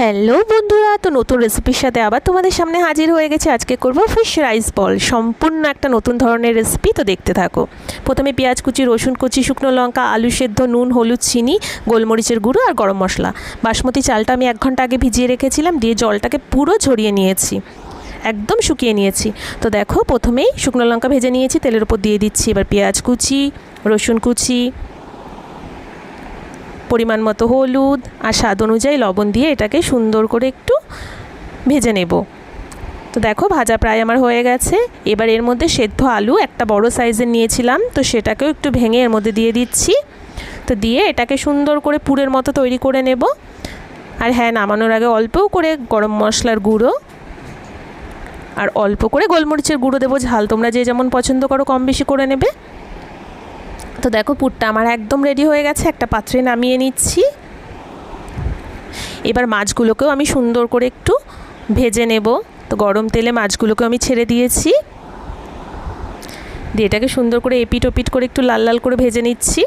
Hello বন্ধুরা, তো নতুন রেসিপির সাথে আবার তোমাদের সামনে হাজির হয়ে গেছে। আজকে করব ফিশ রাইস বল সম্পূর্ণ একটা নতুন ধরনের রেসিপি তো দেখতে থাকো। প্রথমে পেঁয়াজ কুচি, রসুন কুচি, শুকনো লঙ্কা, আলু সেদ্ধ, নুন, হলুদ, চিনি, গোলমরিচের গুঁড়ো আর গরম মশলা। বাসমতি চালটা আমি এক ঘণ্টা আগে ভিজিয়ে রেখেছিলাম, দিয়ে জলটাকে পুরো ঝরিয়ে নিয়েছি। একদম শুকিয়ে নিয়েছি। তো দেখো, প্রথমেই শুকনো লঙ্কা ভেজে নিয়েছি, তেলের উপর দিয়ে দিচ্ছি এবার পেঁয়াজ কুচি, রসুন কুচি পরিমাণ মতো হলুদ আর স্বাদ অনুযায়ী লবণ দিয়ে এটাকে সুন্দর করে একটু ভেজে নেব। তো দেখো, ভাজা প্রায় আমার হয়ে গেছে। এবার এর মধ্যে সেদ্ধ আলু একটা বড় সাইজের নিয়েছিলাম, তো সেটাকেও একটু ভেঙে এর মধ্যে দিয়ে দিচ্ছি। তো দিয়ে এটাকে সুন্দর করে পুরের মতো তৈরি করে নেব। আর হ্যাঁ নামানোর আগে অল্পও করে গরম মশলার গুঁড়ো আর অল্প করে গোলমরিচের গুঁড়ো দেবো ঝাল। তোমরা যে যেমন পছন্দ করো, কম বেশি করে নেবে। তো দেখো, পুরটা আমার একদম রেডি হয়ে গেছে, একটা পাত্রে নামিয়ে নিচ্ছি। এবার মাছগুলোকেও আমি সুন্দর করে একটু ভেজে নেব। তো গরম তেলে মাছগুলোকে আমি ছেড়ে দিয়েছি। দিয়ে এটাকে সুন্দর করে এপিট ওপিট করে একটু লাল লাল করে ভেজে নিচ্ছি।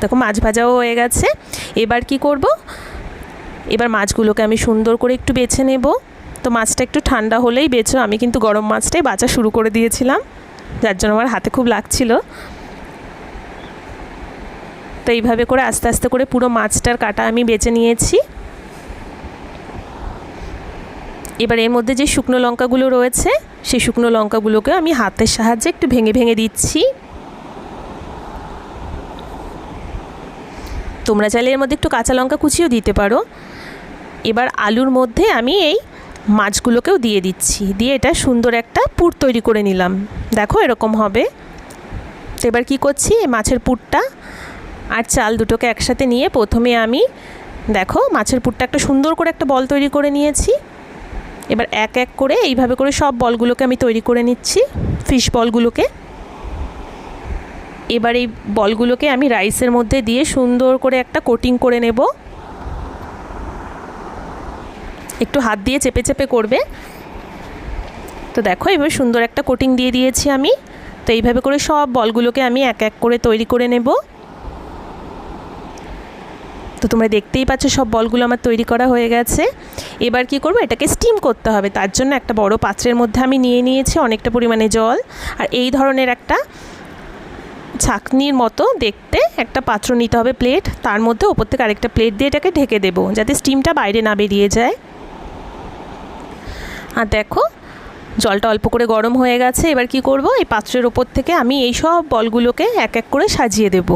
দেখো, মাছ ভাজাও হয়ে গেছে। এবার কি করব? এবার মাছগুলোকে আমি সুন্দর করে একটু বেছে নেব। তো মাছটা একটু ঠান্ডা হলেই বেছো আমি কিন্তু গরম মাছটাই বাছা শুরু করে দিয়েছিলাম। যার জন্য আমার হাতে খুব লাগছিল। তো এইভাবে করে আস্তে আস্তে করে পুরো মাছটার কাটা আমি বেছে নিয়েছি। এবার এর মধ্যে যে শুকনো লঙ্কাগুলো রয়েছে, সেই শুকনো লঙ্কাগুলোকে আমি হাতের সাহায্যে একটু ভেঙে ভেঙে দিচ্ছি। তোমরা চাইলে এর মধ্যে একটু কাঁচা লঙ্কা কুচিও দিতে পারো। এবার আলুর মধ্যে আমি এই মাছগুলোকেও দিয়ে দিচ্ছি। দিয়ে এটা সুন্দর একটা পুর তৈরি করে নিলাম। দেখো এরকম হবে। এবার কী করছি? মাছের পুরটা আর চাল দুটোকে একসাথে নিয়ে প্রথমে আমি, দেখো মাছের পুরটা একটা সুন্দর করে একটা বল তৈরি করে নিয়েছি। এবার এক এক করে এইভাবে করে সব বলগুলোকে আমি তৈরি করে নিচ্ছি, ফিশ বলগুলোকে। এবার এই বলগুলোকে আমি রাইসের মধ্যে দিয়ে সুন্দর করে একটা কোটিং করে নেব। একটু হাত দিয়ে চেপে চেপে করবে। তো দেখো, এবার সুন্দর একটা কোটিং দিয়ে দিয়েছি আমি। তো এইভাবে করে সব বলগুলোকে আমি এক এক করে তৈরি করে নেব। তো তোমরা দেখতেই পাচ্ছ, সব বলগুলো আমার তৈরি করা হয়ে গেছে। এবার কি করব, এটাকে স্টিম করতে হবে। তার জন্য একটা বড় পাত্রের মধ্যে আমি নিয়ে নিয়েছি অনেকটা পরিমাণে জল। আর এই ধরনের একটা ছাকনির মতো দেখতে একটা পাত্র নিতে হবে প্লেট। তার মধ্যে ওপর থেকে আরেকটা প্লেট দিয়ে এটাকে ঢেকে দেবো, যাতে স্টিমটা বাইরে না বেরিয়ে যায়। আর দেখো, জলটা অল্প করে গরম হয়ে গেছে, এবার কি করব? এই পাত্রের ওপর থেকে আমি এই সব বলগুলোকে এক এক করে সাজিয়ে দেব।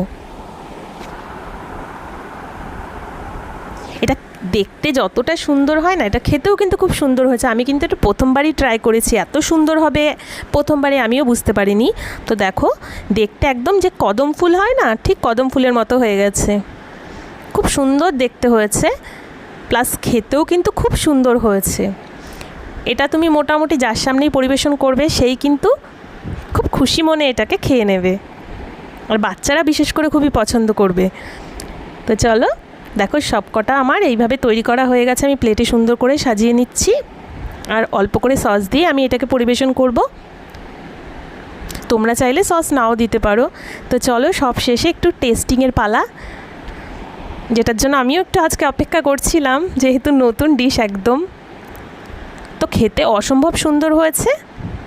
এটা দেখতে যতটা সুন্দর হয় না, এটা খেতেও কিন্তু খুব সুন্দর হয়েছে। আমি কিন্তু একটু প্রথমবারই ট্রাই করেছি, এত সুন্দর হবে প্রথমবারে আমিও বুঝতে পারিনি। তো দেখো, দেখতে একদম যে কদম ফুল হয় না, ঠিক কদম ফুলের মতো হয়ে গেছে। খুব সুন্দর দেখতে হয়েছে, প্লাস খেতেও কিন্তু খুব সুন্দর হয়েছে। এটা তুমি মোটামুটি যার সামনেই পরিবেশন করবে, সেই কিন্তু খুব খুশি মনে এটাকে খেয়ে নেবে। আর বাচ্চারা বিশেষ করে খুবই পছন্দ করবে। তো চলো, দেখো সব কটা আমার এইভাবে তৈরি করা হয়ে গেছে, আমি প্লেটে সুন্দর করে সাজিয়ে নিচ্ছি। আর অল্প করে সস দিয়ে আমি এটাকে পরিবেশন করব। তোমরা চাইলে সস নাও দিতে পারো। তো চলো, সব শেষে একটু টেস্টিংয়ের পালা, যেটার জন্য আমিও একটু আজকে অপেক্ষা করছিলাম, যেহেতু নতুন ডিশ একদম। খেতে অসম্ভব সুন্দর হয়েছে।